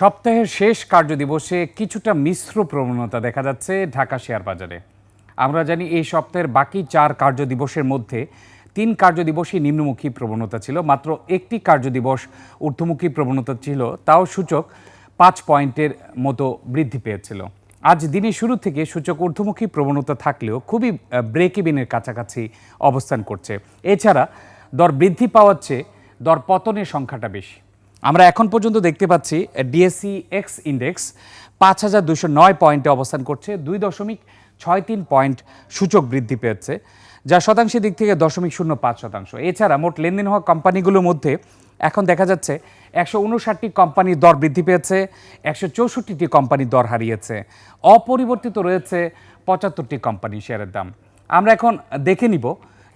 সপ্তাহের শেষ কার্যদিবসে কিছুটা মিশ্র প্রবণতা দেখা যাচ্ছে ঢাকা শেয়ার বাজারে। আমরা জানি এই সপ্তাহের বাকি চার কার্যদিবসের মধ্যে তিন কার্যদিবসই নিম্নমুখী প্রবণতা ছিল, মাত্র একটি কার্যদিবস ঊর্ধ্বমুখী প্রবণতা ছিল, তাও সূচক পাঁচ পয়েন্টের মতো বৃদ্ধি পেয়েছিল। আজ দিনের শুরু থেকে সূচক ঊর্ধ্বমুখী প্রবণতা থাকলেও খুবই ব্রেক ইভিনের কাছাকাছি অবস্থান করছে। এছাড়া দর বৃদ্ধি পাওয়ার চেয়ে দর পতনের সংখ্যাটা বেশি। আমরা এখন পর্যন্ত দেখতে পাচ্ছি ডিএসসি এক্স ইন্ডেক্স পাঁচ হাজার দুশো নয় পয়েন্টে অবস্থান করছে, দুই দশমিক ছয় তিন পয়েন্ট সূচক বৃদ্ধি পেয়েছে, যা শতাংশের দিক থেকে দশমিক শূন্য পাঁচ শতাংশ। এছাড়া মোট লেনদেন হওয়া কোম্পানিগুলোর মধ্যে এখন দেখা যাচ্ছে একশো উনষাটটি কোম্পানির দর বৃদ্ধি পেয়েছে, একশো চৌষট্টিটি কোম্পানির দর হারিয়েছে, অপরিবর্তিত রয়েছে পঁচাত্তরটি কোম্পানি শেয়ারের দাম। আমরা এখন দেখে নিব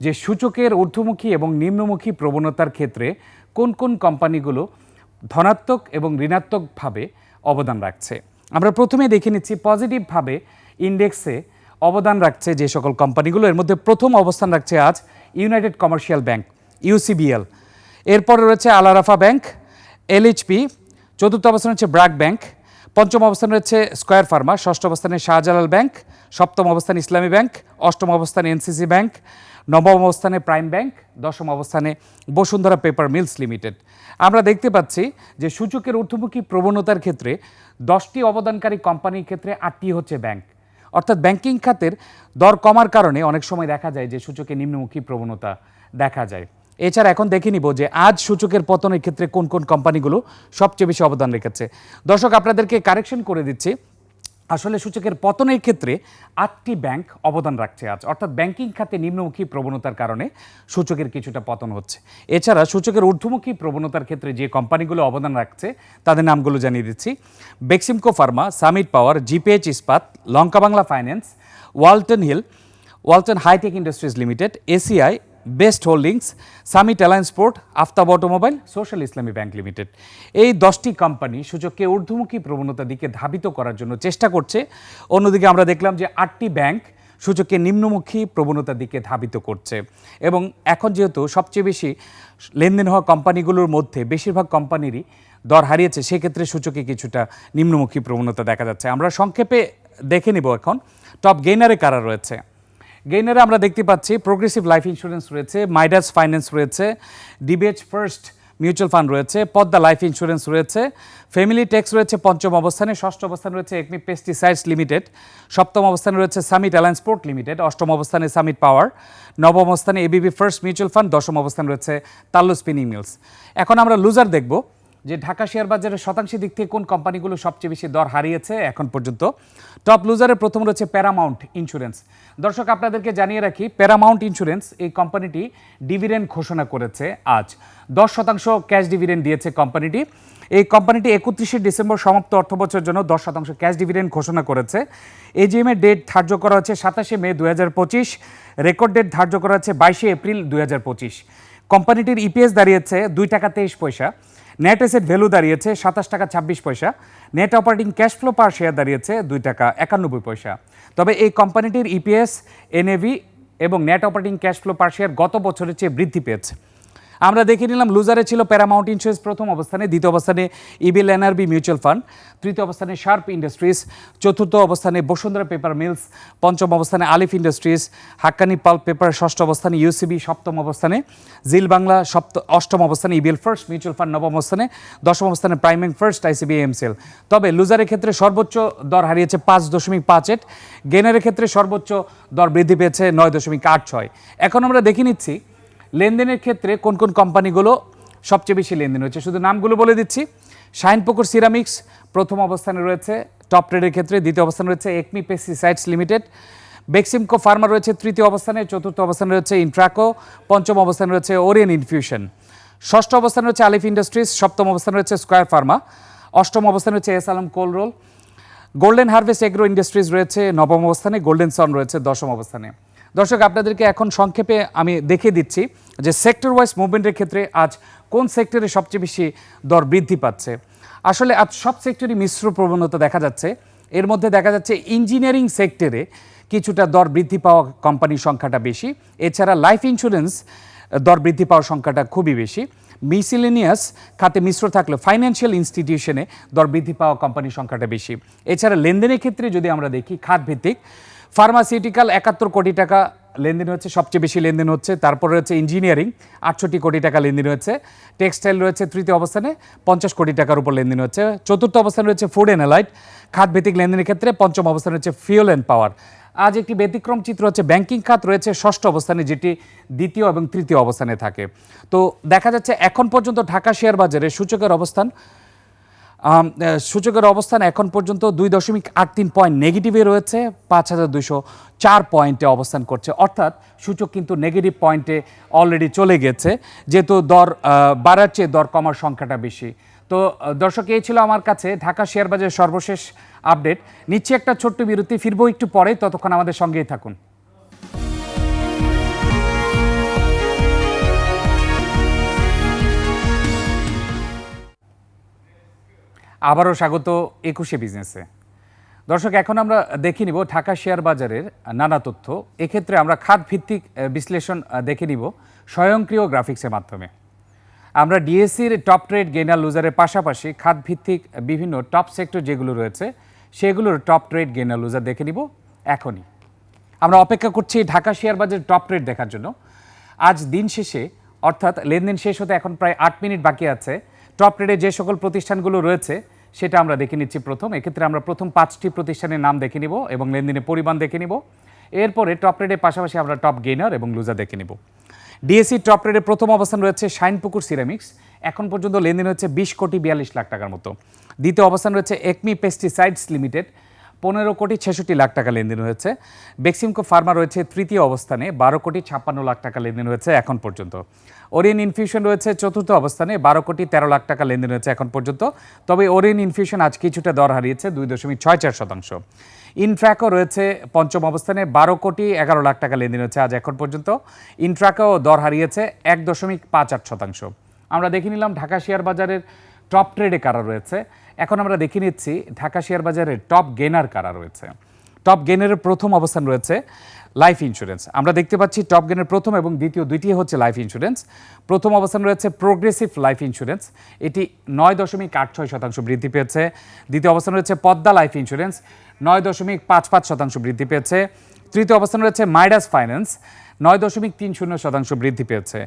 যে সূচকের ঊর্ধ্বমুখী এবং নিম্নমুখী প্রবণতার ক্ষেত্রে কোন কোন কোম্পানিগুলো ধনাত্মক এবং ঋণাত্মকভাবে অবদান রাখছে। আমরা প্রথমে দেখে নিচ্ছি পজিটিভভাবে ইন্ডেক্সে অবদান রাখছে যে সকল কোম্পানিগুলো। এর মধ্যে প্রথম অবস্থান রাখছে আজ ইউনাইটেড কমার্শিয়াল ব্যাংক ইউসিবিএল এরপরে রয়েছে আলারাফা ব্যাংক এলএইচপি চতুর্থ অবস্থান হচ্ছে ব্র্যাক ব্যাংক। পঞ্চম অবস্থান রয়েছে স্কোয়ার ফার্মা। ষষ্ঠ অবস্থানে শাহজালাল ব্যাংক। সপ্তম অবস্থানে ইসলামী ব্যাংক। অষ্টম অবস্থানে এনসিসি ব্যাংক। নবম অবস্থানে প্রাইম ব্যাংক, দশম অবস্থানে বসুন্ধরা পেপার মিলস লিমিটেড। আমরা দেখতে পাচ্ছি যে সূচকের ঊর্ধ্বমুখী প্রবণতার ক্ষেত্রে দশটি অবদানকারী কোম্পানির ক্ষেত্রে আটটি হচ্ছে ব্যাংক। অর্থাৎ ব্যাংকিং খাতের দর কমার কারণে অনেক সময় দেখা যায় যে সূচকে নিম্নমুখী প্রবণতা দেখা যায়। এছাড়া এখন দেখে নিব যে আজ সূচকের পতনের ক্ষেত্রে কোন কোন কোম্পানিগুলো সবচেয়ে বেশি অবদান রেখেছে। দর্শক, আপনাদেরকে কারেকশন করে দিচ্ছি। আসলে সূচকের পতনের ক্ষেত্রে আটটি ব্যাংক অবদান রাখছে আজ। অর্থাৎ ব্যাংকিং খাতে নিম্নমুখী প্রবণতার কারণে সূচকের কিছুটা পতন হচ্ছে। এছাড়া সূচকের ঊর্ধ্বমুখী প্রবণতার ক্ষেত্রে যে কোম্পানিগুলো অবদান রাখছে, তাদের নামগুলো জানিয়ে দিচ্ছি। Beximco pharma, summit power, GPH Ispat Lanka Bangla finance, Walton hill, Walton hi tech industries limited, ACI best holdings summit alliance port Aftab automobile social Islami bank limited এই দশটি কোম্পানি সূচককে ঊর্ধ্বমুখী প্রবণতার দিকে ধাবিত করার জন্য চেষ্টা করছে। অন্যদিকে আমরা দেখলাম যে আটটি ব্যাংক সূচককে নিম্নমুখী প্রবণতার দিকে ধাবিত করছে। এবং এখন যেহেতু সবচেয়ে বেশি লেনদেন হওয়া কোম্পানিগুলোর মধ্যে বেশিরভাগ কোম্পানিরই দর হারিয়েছে, সেক্ষেত্রে সূচকে কিছুটা নিম্নমুখী প্রবণতা দেখা যাচ্ছে। আমরা সংক্ষেপে দেখে নিব এখন। টপ গেইনারে কারা রয়েছে? গেইনারে আমরা দেখতে পাচ্ছি প্রোগ্রেসিভ লাইফ ইন্স্যুরেন্স রয়েছে মাইডাস ফাইন্যান্স রয়েছে ডিবিএচ ফার্স্ট মিউচুয়াল ফান্ড রয়েছে পদ্মা লাইফ ইন্স্যুরেন্স রয়েছে ফ্যামিলি ট্যাক্স রয়েছে, পঞ্চম অবস্থানে, ষষ্ঠ অবস্থানে রয়েছে একমি পেস্টিসাইডস লিমিটেড সপ্তম অবস্থানে রয়েছে সামিট অ্যালায়েন্স পোর্ট লিমিটেড অষ্টম অবস্থানে সামিট পাওয়ার নবম অবস্থানে এবিবি ফার্স্ট মিউচুয়াল ফান্ড দশম অবস্থানে রয়েছে তাল্লু স্পিনিং মিলস এখন আমরা লুজার দেখব যে ঢাকা শেয়ার বাজারের শতাংশের দিক থেকে কোন কোম্পানিগুলো সবচেয়ে বেশি দর হারিয়েছে এখন পর্যন্ত? টপ লুজারের প্রথম রয়েছে প্যারামাউন্ট ইন্স্যুরেন্স দর্শক, আপনাদেরকে জানিয়ে রাখি প্যারামাউন্ট ইন্স্যুরেন্স এই কোম্পানিটি ডিভিডেন্ড ঘোষণা করেছে আজ। দশ শতাংশ ক্যাশ ডিভিডেন্ড দিয়েছে কোম্পানিটি। এই কোম্পানিটি একত্রিশে ডিসেম্বর সমাপ্ত অর্থবছরের জন্য দশ শতাংশ ক্যাশ ডিভিডেন্ড ঘোষণা করেছে। এজিএম এর ডেট ধার্য করা হচ্ছে সাতাশে মে দু হাজার পঁচিশ। রেকর্ড ডেট ধার্য করা হচ্ছে বাইশে এপ্রিল দুই হাজার পঁচিশ। কোম্পানিটির ইপিএস দাঁড়িয়েছে দুই টাকা তেইশ পয়সা। নেট এসেট ভ্যালু দাঁড়িয়েছে সাতাশ টাকা ছাব্বিশ পয়সা। Net operating cash flow per share দাঁড়িয়েছে দুই টাকা একানব্বই পয়সা। তবে এই কোম্পানিটির ইপিএস এনএভি এবং net operating cash flow per share গত বছরের চেয়ে বৃদ্ধি পেয়েছে। আমরা দেখে নিলাম লুজারে ছিল প্যারামাউন্ট ইন্স্যুরেন্স প্রথম অবস্থানে, দ্বিতীয় অবস্থানে ইবিল এনআরবি মিউচুয়াল ফান্ড তৃতীয় অবস্থানে শার্প ইন্ডাস্ট্রিজ চতুর্থ অবস্থানে বসুন্ধরা পেপার মিলস পঞ্চম অবস্থানে আলিফ ইন্ডাস্ট্রিজ হাক্কানি পাল্প পেপার ষষ্ঠ অবস্থানে ইউসিবি সপ্তম অবস্থানে জিল বাংলা সপ্ত, অষ্টম অবস্থানে ইবিএল ফার্স্ট মিউচুয়াল ফান্ড নবম অবস্থানে, দশম অবস্থানে প্রাইমিং ফার্স্ট আইসিবি এমসেল তবে লুজারের ক্ষেত্রে সর্বোচ্চ দর হারিয়েছে পাঁচ দশমিক পাঁচ এট গেনারের ক্ষেত্রে সর্বোচ্চ দর বৃদ্ধি পেয়েছে নয় দশমিক আট ছয়। এখন আমরা দেখে নিচ্ছি লেনদেনের ক্ষেত্রে কোন কোন কোম্পানিগুলো সবচেয়ে বেশি লেনদেন হয়েছে? শুধু নামগুলো বলে দিচ্ছি। শাইনপুকুর সিরামিক্স প্রথম অবস্থানে রয়েছে, টপ ট্রেডের ক্ষেত্রে দ্বিতীয় অবস্থানে রয়েছে ACME pesticides limited. Beximco pharma রয়েছে তৃতীয় অবস্থানে, চতুর্থ অবস্থানে রয়েছে ইন্ট্রাকো, পঞ্চম অবস্থানে রয়েছে ওরিয়েন ইনফিউশন। ষষ্ঠ অবস্থানে রয়েছে আলিফ ইন্ডাস্ট্রিজ, সপ্তম অবস্থানে রয়েছে স্কোয়ার ফার্মা। অষ্টম অবস্থানে রয়েছে S Alam cold roll. Golden harvest agro industries রয়েছে, নবম অবস্থানে গোল্ডেন সন রয়েছে, দশম অবস্থানে। দর্শক, আপনাদেরকে এখন সংক্ষেপে আমি দেখিয়ে দিচ্ছি যে সেক্টর ওয়াইজ মুভমেন্টের ক্ষেত্রে আজ কোন সেক্টরে সবচেয়ে বেশি দর বৃদ্ধি পাচ্ছে। আসলে আজ সব সেক্টরই মিশ্র প্রবণতা দেখা যাচ্ছে। এর মধ্যে দেখা যাচ্ছে ইঞ্জিনিয়ারিং সেক্টরে কিছুটা দর বৃদ্ধি পাওয়া কোম্পানির সংখ্যাটা বেশি। এছাড়া লাইফ ইন্স্যুরেন্স দর বৃদ্ধি পাওয়ার সংখ্যাটা খুবই বেশি। মিসিলেনিয়াস খাতে মিশ্র থাকলে ফাইন্যান্সিয়াল ইনস্টিটিউশনে দর বৃদ্ধি পাওয়া কোম্পানির সংখ্যাটা বেশি। এছাড়া লেনদেনের ক্ষেত্রে যদি আমরা দেখি খাত ভিত্তিক ফার্মাসিউটিক্যাল একাত্তর কোটি টাকা লেনদেন হচ্ছে, সবচেয়ে বেশি লেনদেন হচ্ছে। তারপর রয়েছে ইঞ্জিনিয়ারিং আটষট্টি কোটি টাকা লেনদেন হচ্ছে। টেক্সটাইল রয়েছে, তৃতীয় অবস্থানে, পঞ্চাশ কোটি টাকার উপর লেনদেন হচ্ছে। চতুর্থ অবস্থানে রয়েছে ফুড অ্যান্ড অ্যালাইট খাত ভিত্তিক লেনদেনের ক্ষেত্রে পঞ্চম অবস্থানে হচ্ছে ফিউল অ্যান্ড পাওয়ার আজ একটি ব্যতিক্রম চিত্র হচ্ছে ব্যাংকিং খাত রয়েছে ষষ্ঠ অবস্থানে, যেটি দ্বিতীয় এবং তৃতীয় অবস্থানে থাকে। তো দেখা যাচ্ছে, এখন পর্যন্ত ঢাকা শেয়ার বাজারে সূচকের অবস্থান সূচকের অবস্থান এখন পর্যন্ত দুই দশমিক আট তিন পয়েন্ট নেগেটিভে রয়েছে, পাঁচ হাজার দুইশো চার পয়েন্টে অবস্থান করছে। অর্থাৎ সূচক কিন্তু নেগেটিভ পয়েন্টে অলরেডি চলে গেছে, যেহেতু দর বাড়ার চেয়ে দর কমার সংখ্যাটা বেশি। তো দর্শক, এই ছিল আমার কাছে ঢাকা শেয়ার বাজারের সর্বশেষ আপডেট নিচ্ছে একটা ছোট্ট বিরতি, ফিরবো একটু পরে, ততক্ষণ আমাদের সঙ্গেই থাকুন। আবারও স্বাগত একুশে বিজনেসে। দর্শক, এখন আমরা দেখে নিব ঢাকা শেয়ার বাজারের নানা তথ্য। এক্ষেত্রে আমরা খাত ভিত্তিক বিশ্লেষণ দেখে নিব স্বয়ংক্রিয় গ্রাফিক্সের মাধ্যমে। আমরা ডিএসসির টপ ট্রেড গেনার লুজারের পাশাপাশি খাত ভিত্তিক বিভিন্ন টপ সেক্টর যেগুলো রয়েছে, সেগুলোর টপ ট্রেড গেনার লুজার দেখে নিব এখনই। আমরা অপেক্ষা করছি ঢাকা শেয়ার বাজারের টপ ট্রেড দেখার জন্য। আজ দিন শেষে, অর্থাৎ লেনদেন শেষ হতে এখন প্রায় আট মিনিট বাকি আছে। টপ ট্রেডে যে সকল প্রতিষ্ঠানগুলো রয়েছে সেটা আমরা দেখে নিচ্ছি প্রথম। এক্ষেত্রে আমরা প্রথম পাঁচটি প্রতিষ্ঠানের নাম দেখে নিব এবং লেনদেনের পরিমাণ দেখে নিব। এরপরে টপ রেটের পাশাপাশি আমরা টপ গেইনার এবং লুজার দেখে নিব। ডিএসসি টপ রেটে প্রথম অবস্থান রয়েছে শাইনপুকুর সিরামিক্স। এখন পর্যন্ত লেনদেন হচ্ছে বিশ কোটি বিয়াল্লিশ লাখ টাকার মতো। দ্বিতীয় অবস্থান রয়েছে একমি পেস্টিসাইডস লিমিটেড। পনেরো কোটি ছেষট্টি লাখ টাকা লেনদেন হয়েছে। বেক্সিমকো ফার্মা রয়েছে তৃতীয় অবস্থানে, বারো কোটি ছাপ্পান্ন লাখ টাকা লেনদেন হয়েছে এখন পর্যন্ত। ওরিয়ন ইনফিউশন রয়েছে চতুর্থ অবস্থানে, বারো কোটি তেরো লাখ টাকা লেনদেন হয়েছে এখন পর্যন্ত। তবে ওরিয়ন ইনফিউশন আজ কিছুটা দর হারিয়েছে দুই দশমিক ছয় চার শতাংশ। ইনট্র্যাকও রয়েছে পঞ্চম অবস্থানে, বারো কোটি এগারো লাখ টাকা লেনদেন হচ্ছে আজ এখন পর্যন্ত। ইনট্রাকও দর হারিয়েছে এক দশমিক পাঁচ আট শতাংশ। আমরা দেখে নিলাম ঢাকা শেয়ার বাজারের টপ ট্রেডে কারা রয়েছে। এখন আমরা দেখে নিচ্ছি ঢাকা শেয়ার বাজারের টপ গেনার কারা রয়েছে। টপ গেনারের প্রথম অবস্থান রয়েছে লাইফ ইন্স্যুরেন্স আমরা দেখতে পাচ্ছি টপ গেনের প্রথম এবং দ্বিতীয় দুইটি হচ্ছে লাইফ ইন্স্যুরেন্স প্রথম অবস্থান রয়েছে প্রোগ্রেসিভ লাইফ ইন্স্যুরেন্স এটি নয় দশমিক আট ছয় শতাংশ বৃদ্ধি পেয়েছে। দ্বিতীয় অবস্থান রয়েছে পদ্মা লাইফ ইন্স্যুরেন্স নয় দশমিক পাঁচ পাঁচ শতাংশ বৃদ্ধি পেয়েছে। তৃতীয় অবস্থান রয়েছে মাইডাস ফাইন্যান্স নয় দশমিক তিন শূন্য শতাংশ বৃদ্ধি পেয়েছে।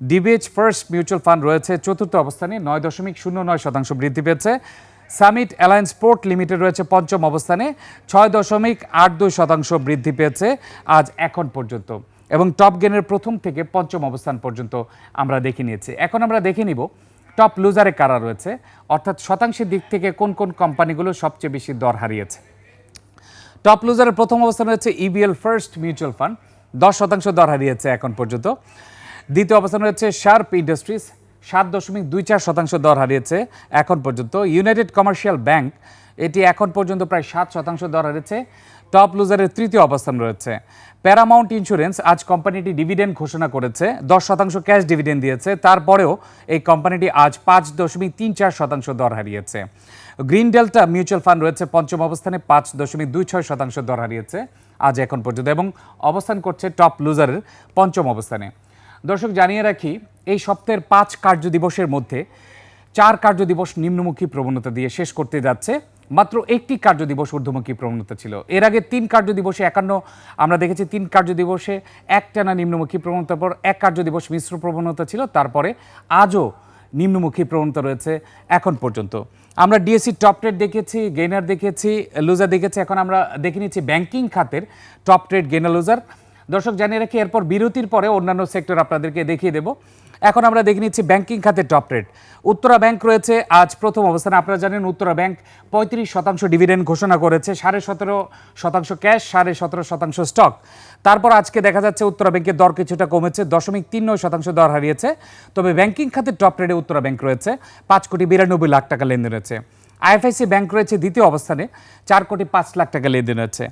ডিবিএচ ফার্স্ট মিউচুয়াল ফান্ড রয়েছে। চতুর্থ অবস্থানে নয় দশমিক শূন্য নয় শতাংশ বৃদ্ধি পেয়েছে। সামিট অ্যালায়েন্স পোর্ট লিমিটেড রয়েছে পঞ্চম অবস্থানে, ছয় দশমিক আট দুই শতাংশ বৃদ্ধি পেয়েছে আজ এখন পর্যন্ত এবং টপ গেনের প্রথম থেকে পঞ্চম অবস্থান পর্যন্ত আমরা দেখে নিয়েছি। এখন আমরা দেখে নিব টপ লুজারে কারা রয়েছে, অর্থাৎ শতাংশের দিক থেকে কোন কোন কোম্পানিগুলো সবচেয়ে বেশি দর হারিয়েছে। টপ লুজারের প্রথম অবস্থান রয়েছে ইবিএল ফার্স্ট মিউচুয়াল ফান্ড দশ শতাংশ দর হারিয়েছে এখন পর্যন্ত। দ্বিতীয় অবস্থান রয়েছে শার্প ইন্ডাস্ট্রিজ সাত দশমিক দুই চার শতাংশ দর হারিয়েছে এখন পর্যন্ত। ইউনাইটেড কমার্শিয়াল ব্যাংক এটি এখন পর্যন্ত প্রায় সাত শতাংশ দর হারিয়েছে। টপ লুজারের তৃতীয় অবস্থান রয়েছে। প্যারামাউন্ট ইন্স্যুরেন্স আজ কোম্পানিটি ডিভিডেন্ড ঘোষণা করেছে। দশ শতাংশ ক্যাশ ডিভিডেন্ড দিয়েছে। তারপরেও এই কোম্পানিটি আজ পাঁচ দশমিক তিন চার শতাংশ দর হারিয়েছে। গ্রিন ডেল্টা মিউচুয়াল ফান্ড রয়েছে, পঞ্চম অবস্থানে পাঁচ দশমিক দুই ছয় শতাংশ দর হারিয়েছে। আজ এখন পর্যন্ত এবং অবস্থান করছে টপ লুজারের পঞ্চম অবস্থানে। দর্শক, জানিয়ে রাখি, এই সপ্তাহের পাঁচ কার্য দিবসের মধ্যে চার কার্য দিবস নিম্নমুখী প্রবণতা দিয়ে শেষ করতে যাচ্ছে। মাত্র একটি কার্য দিবস ঊর্ধ্বমুখী প্রবণতা ছিল। এর আগে তিন কার্য দিবসে একান্ন, আমরা দেখেছি তিন কার্য দিবসে একটানা নিম্নমুখী প্রবণতার পর এক কার্য দিবস মিশ্র প্রবণতা ছিল। তারপরে আজও নিম্নমুখী প্রবণতা রয়েছে এখন পর্যন্ত। আমরা ডিএসসি টপ ট্রেড দেখেছি গেনার দেখেছি, লুজার দেখেছি, এখন আমরা দেখে নিচ্ছি ব্যাংকিং খাতের টপ ট্রেড গেইনার, লুজার। দর্শক জানিয়ে রাখি, এরপর বিরতির পরে অন্যান্য সেক্টর আপনাদেরকে দেখিয়ে দেব। এখন আমরা দেখে নিচ্ছি ব্যাংকিং খাতের টপ রেট। উত্তরা ব্যাংক রয়েছে, আজ প্রথম অবস্থানে আপনারা জানেন, উত্তরা ব্যাংক পঁয়ত্রিশ শতাংশ ডিভিডেন্ড ঘোষণা করেছে, সাড়ে সতেরো শতাংশ ক্যাশ, সাড়ে সতেরো শতাংশ স্টক। তারপর আজকে দেখা যাচ্ছে উত্তরা ব্যাংকের দর কিছুটা কমেছে, দশমিক তিন নয় শতাংশ দর হারিয়েছে। তবে ব্যাংকিং খাতের টপ রেটে উত্তরা ব্যাংক রয়েছে, পাঁচ কোটি বিরানব্বই লাখ টাকা লেনদেন রয়েছে। আইএফআইসি ব্যাংক রয়েছে দ্বিতীয় অবস্থানে, চার কোটি পাঁচ লাখ টাকা লেনদেন হয়েছে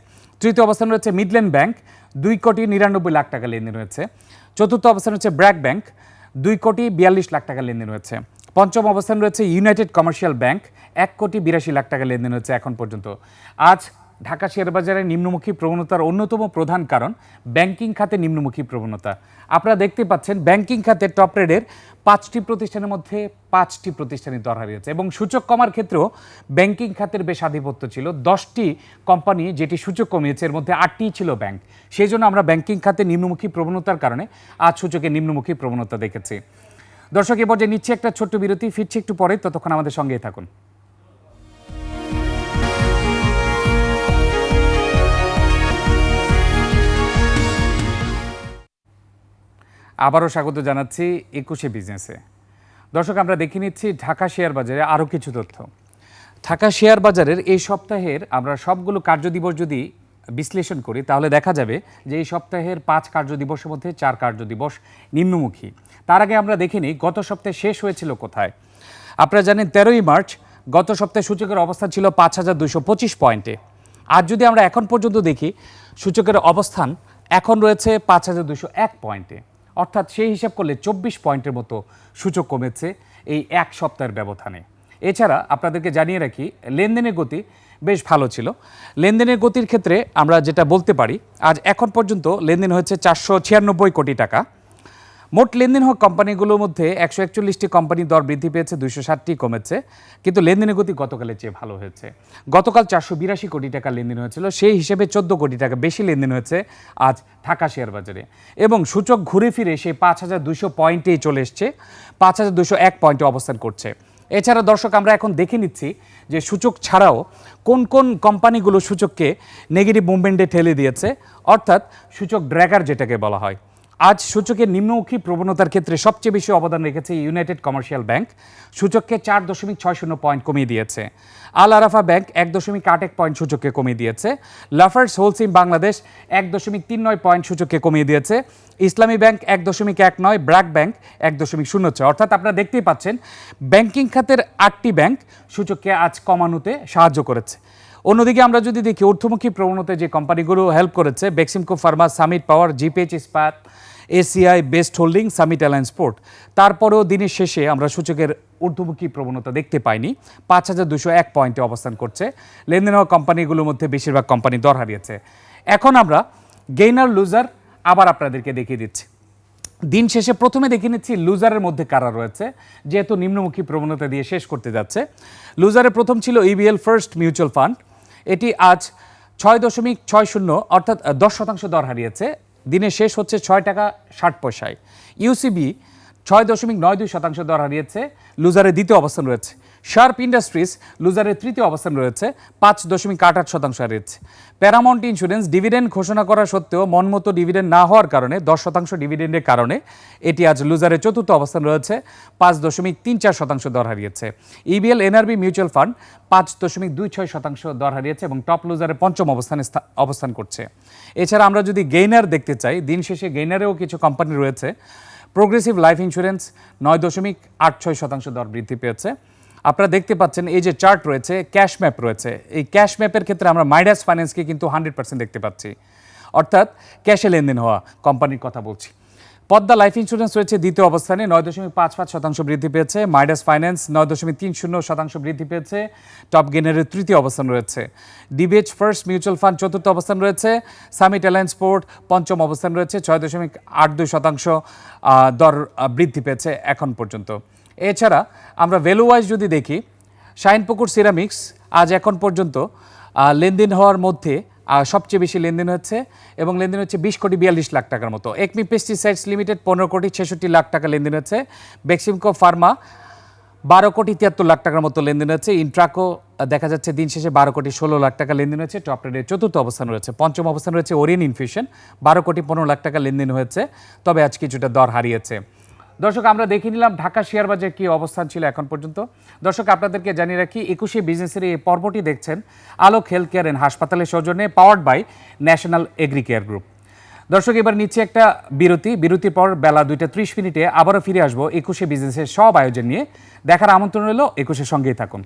তৃতীয় অবস্থানে রয়েছে মিডল্যান্ড ব্যাংক দুই কোটি নিরানব্বই লাখ টাকা লেনদেন হয়েছে। চতুর্থ অবস্থান হচ্ছে ব্র্যাক ব্যাংক, দুই কোটি বিয়াল্লিশ লাখ টাকা লেনদেন হয়েছে। পঞ্চম অবস্থান রয়েছে ইউনাইটেড কমার্শিয়াল ব্যাংক, এক কোটি বিরাশি লাখ টাকা লেনদেন হয়েছে এখন পর্যন্ত। আজ ঢাকা শেয়ারবাজারের নিম্নমুখী প্রবণতার অন্যতম প্রধান কারণ ব্যাংকিং খাতে নিম্নমুখী প্রবণতা। আপনারা দেখতে পাচ্ছেন ব্যাংকিং খাতে টপ রেডের পাঁচটি প্রতিষ্ঠানের মধ্যে পাঁচটি প্রতিষ্ঠানই দর হারিয়েছে এবং সূচক কমার ক্ষেত্রেও ব্যাংকিং খাতের বেশ আধিপত্য ছিল। দশটি কোম্পানি যেটি সূচক কমিয়েছে, এর মধ্যে আটটিই ছিল ব্যাংক। সেই জন্য আমরা ব্যাংকিং খাতে নিম্নমুখী প্রবণতার কারণে আজ সূচকে নিম্নমুখী প্রবণতা দেখেছি। দর্শক, এ পর্যায়ে নিচ্ছে একটা ছোট্ট বিরতি, ফিরছি একটু পরে, ততক্ষণ আমাদের সঙ্গেই থাকুন। আবারও স্বাগত জানাচ্ছি একুশে বিজনেসে। দর্শক, আমরা দেখে নিচ্ছি ঢাকা শেয়ার বাজারে আরও কিছু তথ্য। ঢাকা শেয়ার বাজারের এই সপ্তাহের আমরা সবগুলো কার্যদিবস যদি বিশ্লেষণ করি, তাহলে দেখা যাবে যে এই সপ্তাহের পাঁচ কার্যদিবসের মধ্যে চার কার্যদিবস নিম্নমুখী। তার আগে আমরা দেখে নিই, গত সপ্তাহে শেষ হয়েছিল কোথায়? আপনারা জানেন তেরোই মার্চ, গত সপ্তাহে সূচকের অবস্থান ছিল পাঁচ হাজার দুশো পঁচিশ পয়েন্টে। আর যদি আমরা এখন পর্যন্ত দেখি, সূচকের অবস্থান এখন রয়েছে পাঁচ হাজার দুশো এক পয়েন্টে। অর্থাৎ সেই হিসাব করলে চব্বিশ পয়েন্টের মতো সূচক কমেছে এই এক সপ্তাহের ব্যবধানে। এছাড়া আপনাদেরকে জানিয়ে রাখি, লেনদেনের গতি বেশ ভালো ছিল। লেনদেনের গতির ক্ষেত্রে আমরা যেটা বলতে পারি, আজ এখন পর্যন্ত লেনদেন হয়েছে চারশো ছিয়ানব্বই কোটি টাকা। মোট লেনদেন হওয়া কোম্পানিগুলোর মধ্যে একশো একচল্লিশটি কোম্পানি দর বৃদ্ধি পেয়েছে, দুইশো ষাটটি কমেছে। কিন্তু লেনদেনের গতি গতকালের চেয়ে ভালো হয়েছে। গতকাল চারশো বিরাশি কোটি টাকা লেনদেন হয়েছিল, সেই হিসেবে চোদ্দ কোটি টাকা বেশি লেনদেন হয়েছে আজ ঢাকা শেয়ার বাজারে। এবং সূচক ঘুরে ফিরে সেই পাঁচ হাজার দুশো পয়েন্টেই চলে এসছে, পাঁচ হাজার দুশো এক পয়েন্টে অবস্থান করছে। এছাড়া দর্শক, আমরা এখন দেখে নিচ্ছি যে সূচক ছাড়াও কোন কোন কোম্পানিগুলো সূচককে নেগেটিভ মুভমেন্টে ঠেলে দিয়েছে, অর্থাৎ সূচক ড্র্যাগার যেটাকে বলা হয়। আজ সূচকের নিম্নমুখী প্রবণতার ক্ষেত্রে সবচেয়ে বেশি অবদান রেখেছে ইউনাইটেড কমার্শিয়াল ব্যাংক সূচককে চার দশমিক ছয় শূন্য পয়েন্ট কমিয়ে দিয়েছে। আল আরাফা ব্যাংক এক দশমিক আট এক পয়েন্ট সূচককে কমিয়ে দিয়েছে। লাফার্স হোলসিম বাংলাদেশ এক দশমিক তিন নয় পয়েন্ট সূচককে কমিয়ে দিয়েছে। ইসলামী ব্যাংক এক দশমিক এক নয় ব্র্যাক ব্যাংক এক দশমিক শূন্য ছয়। অর্থাৎ আপনারা দেখতেই পাচ্ছেন, ব্যাংকিং খাতের আটটি ব্যাংক সূচককে আজ কমানোতে সাহায্য করেছে। অন্যদিকে আমরা যদি দেখি, ঊর্ধ্বমুখী প্রবণতায় যে কোম্পানিগুলো হেল্প করেছে, Beximco Pharma, Summit Power, GPH Ispat ACI Best Holding, Summit Alliance Port. তারপরেও দিনের শেষে আমরা সূচকের ঊর্ধ্বমুখী প্রবণতা দেখতে পাইনি। পাঁচ হাজার দুশো এক পয়েন্টে অবস্থান করছে। লেনদেন হওয়া কোম্পানিগুলোর মধ্যে বেশিরভাগ কোম্পানি দর হারিয়েছে। এখন আমরা গেইনার, লুজার আবার আপনাদেরকে দেখিয়ে দিচ্ছি। দিন শেষে প্রথমে দেখে নিচ্ছি লুজারের মধ্যে কারা রয়েছে, যেহেতু নিম্নমুখী প্রবণতা দিয়ে শেষ করতে যাচ্ছে। লুজারের প্রথম ছিল ইবিএল ফার্স্ট মিউচুয়াল ফান্ড এটি আজ ছয় দশমিক ছয় শূন্য, অর্থাৎ দশ শতাংশ দর হারিয়েছে। দিনের শেষ হচ্ছে ছয় টাকা ষাট পয়সায়। ইউসিবি ছয় দশমিক নয় দুই শতাংশ দর হারিয়েছে, লুজারের দ্বিতীয় অবস্থান রয়েছে। শার্প ইন্ডাস্ট্রিজ লুজারের তৃতীয় অবস্থান রয়েছে, পাঁচ দশমিক আট আট শতাংশ হারিয়েছে। প্যারামাউন্ট ইন্স্যুরেন্স ডিভিডেন্ড ঘোষণা করা সত্ত্বেও মনমতো ডিভিডেন্ড না হওয়ার কারণে, দশ শতাংশ ডিভিডেন্ডের কারণে এটি আজ লুজারের চতুর্থ অবস্থান রয়েছে, পাঁচ দশমিক তিন চার শতাংশ দর হারিয়েছে। ইবিএল এনআরবি মিউচুয়াল ফান্ড পাঁচ দশমিক দুই ছয় শতাংশ দর হারিয়েছে এবং টপ লুজারের পঞ্চম অবস্থানে অবস্থান করছে। এছাড়া আমরা যদি গেইনার দেখতে চাই, দিন শেষে গেইনারেও কিছু কোম্পানি রয়েছে প্রোগ্রেসিভ লাইফ ইন্স্যুরেন্স নয় দশমিক আট ছয় শতাংশ দর বৃদ্ধি পেয়েছে। আপনারা দেখতে পাচ্ছেন এই যে চার্ট রয়েছে ক্যাশ ম্যাপ রয়েছে। এই ক্যাশ ম্যাপের ক্ষেত্রে আমরা মাইডাস ফাইন্যান্সকে কিন্তু হান্ড্রেড পার্সেন্ট দেখতে পাচ্ছি। অর্থাৎ ক্যাশে লেনদেন হওয়া কোম্পানির কথা বলছি। পদ্মা লাইফ ইন্স্যুরেন্স রয়েছে দ্বিতীয় অবস্থানে, নয় দশমিক পাঁচ পাঁচ শতাংশ বৃদ্ধি পেয়েছে। মাইডাস ফাইন্যান্স নয় দশমিক তিন শূন্য শতাংশ বৃদ্ধি পেয়েছে। টপ গেনারের তৃতীয় অবস্থান রয়েছে। ডিবিএচ ফার্স্ট মিউচুয়াল ফান্ড চতুর্থ অবস্থান রয়েছে। সামিট অ্যালায়েন্স পোর্ট পঞ্চম অবস্থান রয়েছে, ছয় দশমিক আট দুই শতাংশ দর বৃদ্ধি পেয়েছে এখন পর্যন্ত। এছাড়া আমরা ভ্যালু ওয়াইজ যদি দেখি, শাইনপুকুর সিরামিক্স আজ এখন পর্যন্ত লেনদেন হওয়ার মধ্যে সবচেয়ে বেশি লেনদেন হচ্ছে এবং লেনদেন হচ্ছে বিশ কোটি বিয়াল্লিশ লাখ টাকার মতো। একমি পেস্টিসাইডস লিমিটেড পনেরো কোটি ছেষট্টি লাখ টাকা লেনদেন হচ্ছে। বেক্সিমকো ফার্মা বারো কোটি তিয়াত্তর লাখ টাকার মতো লেনদেন হচ্ছে। ইন্ট্রাকো দেখা যাচ্ছে দিন শেষে বারো কোটি ষোলো লাখ টাকা লেনদেন হয়েছে টপ রেডের চতুর্থ অবস্থান রয়েছে। পঞ্চম অবস্থান রয়েছে ওরিয়েন ইনফিউশন বারো কোটি পনেরো লাখ টাকা লেনদেন হয়েছে। তবে আজ কিছুটা দর হারিয়েছে। দর্শক, আমরা দেখে নিলাম ঢাকা শেয়ার বাজার কি অবস্থান ছিল এখন পর্যন্ত। দর্শক, আপনাদেরকে জানিয়ে রাখি, একুশে বিজনেসের এই পর্বটি দেখছেন আলোক হেলথ কেয়ার অ্যান্ড হাসপাতালের সৌজন্যে powered by National Agri Care Group দর্শক, এবার নিচ্ছে একটা বিরতি। বিরতির পর বেলা দুইটা ত্রিশ মিনিটে আবারও ফিরে আসব একুশে বিজনেসের সব আয়োজন নিয়ে। দেখার আমন্ত্রণ রইল, একুশের সঙ্গেই থাকুন।